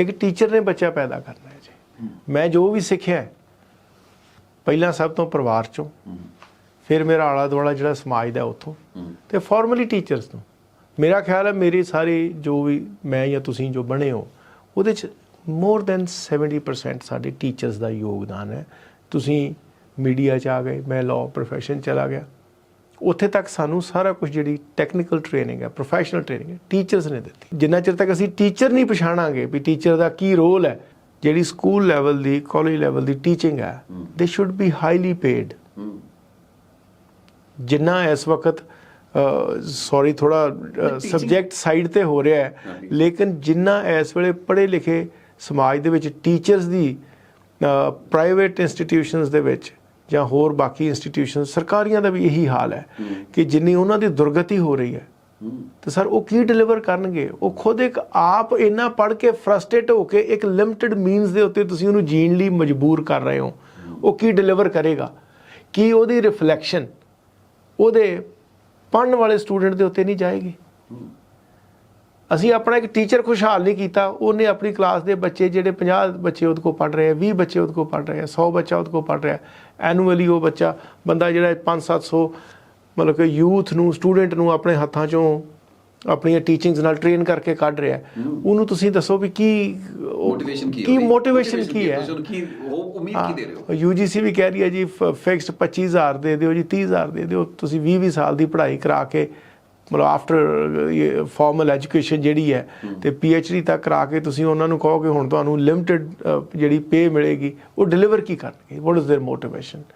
ਇੱਕ ਟੀਚਰ ਨੇ ਬੱਚਾ ਪੈਦਾ ਕਰਨਾ ਹੈ ਜੀ। ਮੈਂ ਜੋ ਵੀ ਸਿੱਖਿਆ ਪਹਿਲਾਂ ਸਭ ਤੋਂ ਪਰਿਵਾਰ ਚੋਂ, ਫਿਰ ਮੇਰਾ ਆਲਾ ਦੁਆਲਾ ਜਿਹੜਾ ਸਮਾਜ ਦਾ ਉੱਥੋਂ, ਤੇ ਫਾਰਮਲੀ ਟੀਚਰਸ ਤੋਂ। ਮੇਰਾ ਖਿਆਲ ਹੈ ਮੇਰੀ ਸਾਰੀ ਜੋ ਵੀ ਮੈਂ ਜਾਂ ਤੁਸੀਂ ਜੋ ਬਣੇ ਹੋ, ਉਹਦੇ ਚ ਮੋਰ ਦੈਨ 70% ਸਾਡੇ ਟੀਚਰਸ ਦਾ ਯੋਗਦਾਨ ਹੈ। ਤੁਸੀਂ ਮੀਡੀਆ ਚ ਆ ਗਏ, ਮੈਂ ਲਾਅ ਪ੍ਰੋਫੈਸ਼ਨ ਚਲਾ ਗਿਆ। ਉੱਥੇ ਤੱਕ ਸਾਨੂੰ ਸਾਰਾ ਕੁਝ ਜਿਹੜੀ ਟੈਕਨੀਕਲ ਟ੍ਰੇਨਿੰਗ ਹੈ ਪ੍ਰੋਫੈਸ਼ਨਲ ਟ੍ਰੇਨਿੰਗ ਹੈ ਟੀਚਰਸ ਨੇ ਦਿੱਤੀ। ਜਿੰਨਾ ਚਿਰ ਤੱਕ ਅਸੀਂ ਟੀਚਰ ਨਹੀਂ ਪਛਾਣਾਂਗੇ ਵੀ ਟੀਚਰ ਦਾ ਕੀ ਰੋਲ ਹੈ ਜਿਹੜੀ ਸਕੂਲ ਲੈਵਲ ਦੀ ਕਾਲਜ ਲੈਵਲ ਦੀ ਟੀਚਿੰਗ ਹੈ ਦੇ ਸ਼ੁੱਡ ਬੀ ਹਾਈਲੀ ਪੇਡ ਜਿੰਨਾ ਇਸ ਵਕਤ ਸੌਰੀ ਥੋੜਾ ਸਬਜੈਕਟ ਸਾਈਡ ਤੇ ਹੋ ਰਿਹਾ ਹੈ। ਲੇਕਿਨ ਜਿੰਨਾ ਇਸ ਵੇਲੇ ਪੜ੍ਹੇ ਲਿਖੇ ਸਮਾਜ ਦੇ ਵਿੱਚ ਟੀਚਰਸ ਦੀ ਪ੍ਰਾਈਵੇਟ ਇੰਸਟੀਟਿਊਸ਼ਨਸ ਦੇ ਵਿੱਚ ਜਾਂ ਹੋਰ ਬਾਕੀ ਇੰਸਟੀਟਿਊਸ਼ਨ ਸਰਕਾਰੀਆਂ ਦਾ ਵੀ ਇਹੀ ਹਾਲ ਹੈ ਕਿ ਜਿੰਨੀ ਉਹਨਾਂ ਦੀ ਦੁਰਗਤੀ ਹੋ ਰਹੀ ਹੈ, ਤੇ ਸਰ ਉਹ ਕੀ ਡਿਲੀਵਰ ਕਰਨਗੇ? ਉਹ ਖੁਦ ਇੱਕ ਆਪ ਇੰਨਾ ਪੜ੍ਹ ਕੇ ਫਰਸਟ੍ਰੇਟ ਹੋ ਕੇ ਇੱਕ ਲਿਮਟਿਡ ਮੀਨਸ ਦੇ ਉੱਤੇ ਤੁਸੀਂ ਉਹਨੂੰ ਜੀਣ ਲਈ ਮਜਬੂਰ ਕਰ ਰਹੇ ਹੋ, ਉਹ ਕੀ ਡਿਲੀਵਰ ਕਰੇਗਾ? ਕੀ ਉਹਦੀ ਰਿਫਲੈਕਸ਼ਨ ਉਹਦੇ ਪੜ੍ਹਨ ਵਾਲੇ ਸਟੂਡੈਂਟ ਦੇ ਉੱਤੇ ਨਹੀਂ ਜਾਏਗੀ? ਅਸੀਂ ਆਪਣਾ ਇੱਕ ਟੀਚਰ ਖੁਸ਼ਹਾਲ ਨਹੀਂ ਕੀਤਾ ਉਹਨੇ ਆਪਣੀ ਕਲਾਸ ਦੇ ਬੱਚੇ ਜਿਹੜੇ 50 ਬੱਚੇ ਉਹਦੇ ਕੋਲ ਪੜ੍ਹ ਰਹੇ ਆ 20 ਬੱਚੇ ਉਹਦੇ ਕੋਲ ਪੜ੍ਹ ਰਹੇ ਆ 100 ਬੱਚਾ ਉਹਦੇ ਕੋਲ ਪੜ੍ਹ ਰਿਹਾ ਐਨੂਅਲੀ ਉਹ ਬੱਚਾ ਬੰਦਾ ਜਿਹੜਾ 5-700 ਮਤਲਬ ਕਿ ਯੂਥ ਨੂੰ ਸਟੂਡੈਂਟ ਨੂੰ ਆਪਣੇ ਹੱਥਾਂ ਚੋਂ ਆਪਣੀਆਂ ਟੀਚਿੰਗਸ ਨਾਲ ਟ੍ਰੇਨ ਕਰਕੇ ਕੱਢ ਰਿਹਾ। ਉਹਨੂੰ ਤੁਸੀਂ ਦੱਸੋ ਵੀ ਕੀ ਮੋਟੀਵੇਸ਼ਨ ਕੀ ਕੀ ਮੋਟੀਵੇਸ਼ਨ ਕੀ ਹੈ? ਕੀ ਉਹ ਉਮੀਦ ਕੀ ਦੇ ਰਹੇ ਹੋ? ਯੂਜੀਸੀ ਵੀ ਕਹਿ ਰਹੀ ਹੈ ਜੀ ਫਿਕਸਡ 25000 ਦੇ ਦਿਓ ਜੀ 30000 ਦੇ ਦਿਓ ਤੁਸੀਂ 20 20 ਸਾਲ ਦੀ ਪੜ੍ਹਾਈ ਕਰਾ ਕੇ ਮਤਲਬ ਆਫਟਰ ਫਾਰਮਲ ਐਜੂਕੇਸ਼ਨ ਜਿਹੜੀ ਹੈ ਤੇ ਡੀ ਤੱਕ ਕਰਾ ਕੇ ਤੁਸੀਂ ਉਹਨਾਂ ਨੂੰ ਕਹੋ ਕਿ ਹੁਣ ਤੁਹਾਨੂੰ ਲਿਮਟਿਡ ਜਿਹੜੀ ਪੇ ਮਿਲੇਗੀ ਉਹ ਡਿਲੀਵਰ ਕੀ ਕਰਨਗੇ ਵਾਟ ਇਜ਼ देयर ਮੋਟੀਵੇਸ਼ਨ